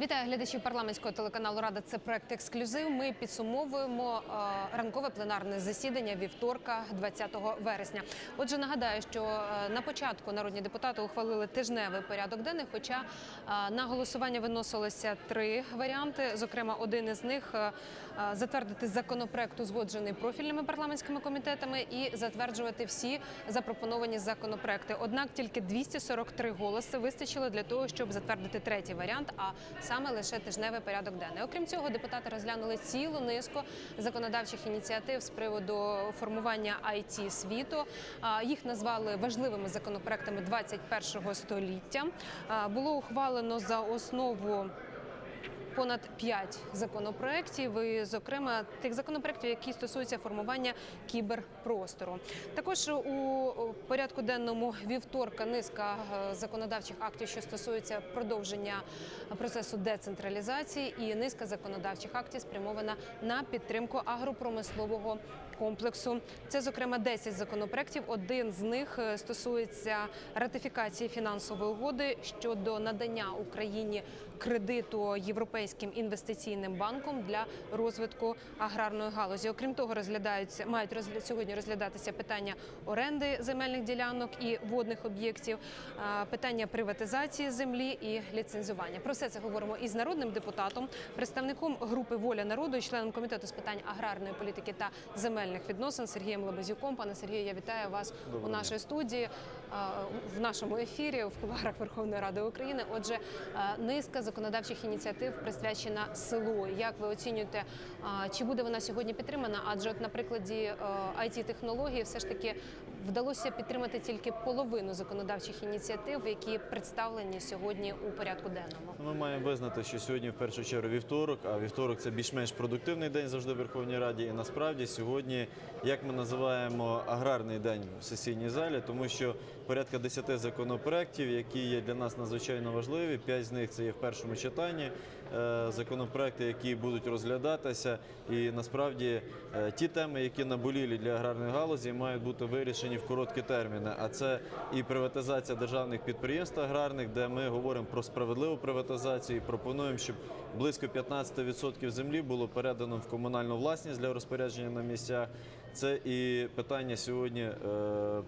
Вітаю глядачів парламентського телеканалу Рада. Це проект ексклюзив. Ми підсумовуємо е, ранкове пленарне засідання вівторка, 20 вересня. Отже, нагадаю, що е, на початку народні депутати ухвалили тижневий порядок денний. Хоча е, на голосування виносилося три варіанти. Зокрема, один із них затвердити законопроект, узгоджений профільними парламентськими комітетами, і затверджувати всі запропоновані законопроекти. Однак тільки 243 голоси вистачило для того, щоб затвердити третій варіант. А саме лише тижневий порядок денний. Окрім цього, депутати розглянули цілу низку законодавчих ініціатив з приводу формування it світу. Їх назвали важливими законопроектами 21-го століття. Було ухвалено за основу. Понад п'ять законопроєктів, і, зокрема тих законопроєктів, які стосуються формування кіберпростору. Також у порядку денному вівторка низка е, законодавчих актів, що стосуються продовження процесу децентралізації, і низка законодавчих актів спрямована на підтримку агропромислового комплексу. Це, зокрема, 10 законопроєктів. Один з них е, стосується ратифікації фінансової угоди щодо надання Україні кредиту Європейським інвестиційним банком для розвитку аграрної галузі. Окрім того, розглядаються мають розгля... сьогодні розглядатися питання оренди земельних ділянок і водних об'єктів, питання приватизації землі і ліцензування. Про все це говоримо із народним депутатом, представником групи Воля народу і членом комітету з питань аграрної політики та земельних відносин Сергієм Лебезюком. Пане Сергію, я вітаю вас у нашій студії в нашому ефірі в кулуарах Верховної Ради України. Отже, низка законодавчих ініціатив присвячена селу. Як ви оцінюєте, чи буде вона сьогодні підтримана? Адже от на прикладі it технології все ж таки вдалося підтримати тільки половину законодавчих ініціатив, які представлені сьогодні у порядку денному. Ми маємо визнати, що сьогодні в першу чергу вівторок, а вівторок це більш-менш продуктивний день завжди в Верховній Раді. І насправді сьогодні, як ми називаємо аграрний день в сесійній залі, тому що порядка 10 законопроєктів, які є для нас надзвичайно важливі. П'ять з них це є в першому читанні. е, Законопроекти, які будуть розглядатися, і насправді е, ті теми, які наболілі для аграрної галузі, мають бути вирішені в короткі терміни. А це і приватизація державних підприємств аграрних, де ми говоримо про справедливу приватизацію і пропонуємо, щоб близько 15% землі було передано в комунальну власність для розпорядження на місцях. Це і питання сьогодні е,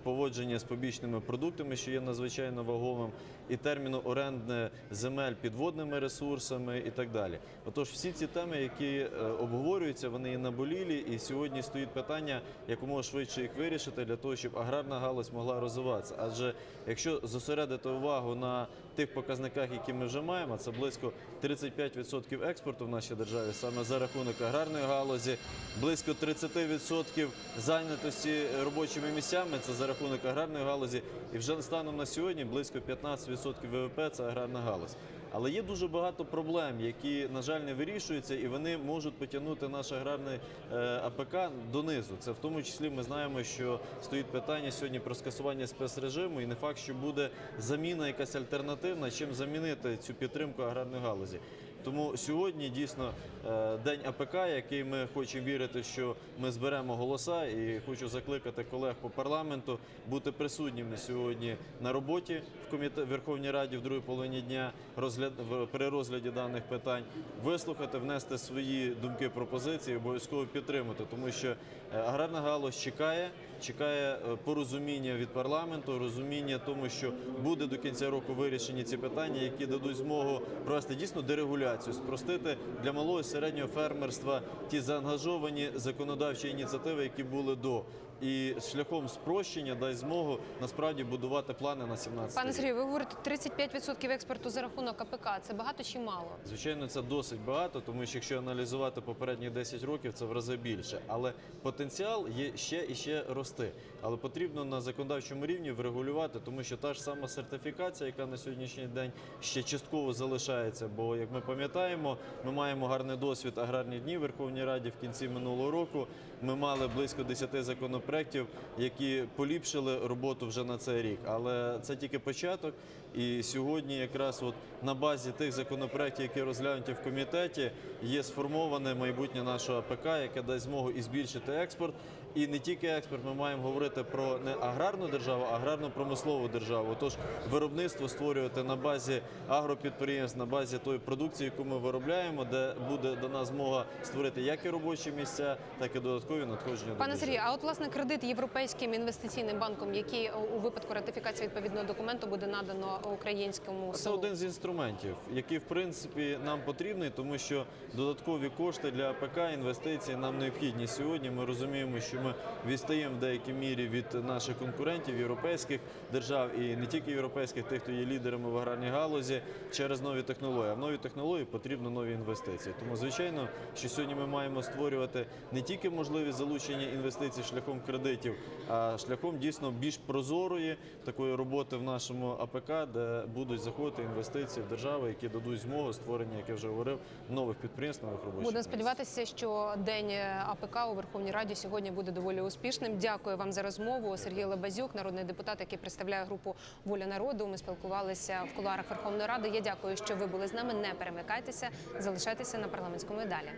поводження з побічними продуктами, що є надзвичайно ваговим, і терміну оренди земель підводними ресурсами і так далі. Отож, всі ці теми, які е, обговорюються, вони є наболілі, і сьогодні стоїть питання якомога швидше їх вирішити для того, щоб аграрна галузь могла розвиватися. Адже якщо зосередити увагу на тих показниках, які ми вже маємо, це близько 35% експорту в нашій державі саме за рахунок аграрної галузі, близько 30% зайнятості робочими місцями це за рахунок аграрної галузі, і вже станом на сьогодні близько 15% ВВП це аграрна галузь. Але є дуже багато проблем, які, на жаль, не вирішуються, і вони можуть потягнути наш аграрний е, АПК донизу. Це в тому числі ми знаємо, що стоїть питання сьогодні про скасування спецрежиму, і не факт, що буде заміна якась альтернативна, чим замінити цю підтримку аграрної галузі. Тому сьогодні дійсно е, день АПК, який ми хочемо вірити, що ми зберемо голоса, і хочу закликати колег по парламенту бути присутніми сьогодні на роботі в комітет Верховній Раді в другій половині дня розгляд при розгляді даних питань, вислухати, внести свої думки, пропозиції, обов'язково підтримати, тому що е, аграрна галузь чекає, чекає е, порозуміння від парламенту, розуміння тому, що буде до кінця року вирішені ці питання, які дадуть змогу провести дійсно дерегуляцію, спростити для малого і середнього фермерства ті заангажовані законодавчі ініціативи, які були до. І шляхом спрощення дасть змогу насправді будувати плани на 17 Пане. Сергію, ви говорите 35% експорту за рахунок АПК. Це багато чи мало? Звичайно, це досить багато, тому що якщо аналізувати попередні 10 років, це в рази більше. Але потенціал є ще і ще рости. Але потрібно на законодавчому рівні врегулювати, тому що та ж сама сертифікація, яка на сьогоднішній день ще частково залишається. Бо, як ми пам'ятаємо, ми маємо гарний досвід аграрні дні в Верховній Раді в кінці минулого року. Ми мали близько 10 законопроєктів, які поліпшили роботу вже на цей рік. Але це тільки початок. І сьогодні, якраз от на базі тих законопроєктів, які розглянуті в комітеті, є сформоване майбутнє нашого АПК, яке дасть змогу і збільшити експорт. І не тільки експорт, ми маємо говорити про не аграрну державу, а аграрно-промислову державу. Тож виробництво створювати на базі агропідприємств, на базі тої продукції, яку ми виробляємо, де буде до нас змога створити як і робочі місця, так і додаткові надходження. Пане. Сергію, а от власне кредит європейським інвестиційним банком, який у випадку ратифікації відповідного документу буде надано українському Це селу? один з інструментів, який в принципі нам потрібний, тому що додаткові кошти для АПК інвестиції нам необхідні сьогодні. Ми розуміємо, що ми відстаємо в деякій мірі від наших конкурентів європейських держав і не тільки європейських, тих, хто є лідерами в аграрній галузі через нові технології. А в нові технології потрібно нові інвестиції. Тому звичайно, що сьогодні ми маємо створювати не тільки можливість залучення інвестицій шляхом кредитів, а шляхом дійсно більш прозорої такої роботи в нашому АПК, де будуть заходити інвестиції в держави, які дадуть змогу створення, як я вже говорив, нових підприємств, нових робочих Будемо сподіватися, що день АПК у Верховній Раді сьогодні буде доволі успішним. Дякую вам за розмову. Сергій Лебазюк, народний депутат, який представляє групу Воля народу. Ми спілкувалися в кулуарах Верховної Ради. Я дякую, що ви були з нами. Не перемикайтеся, залишайтеся на парламентському і далі.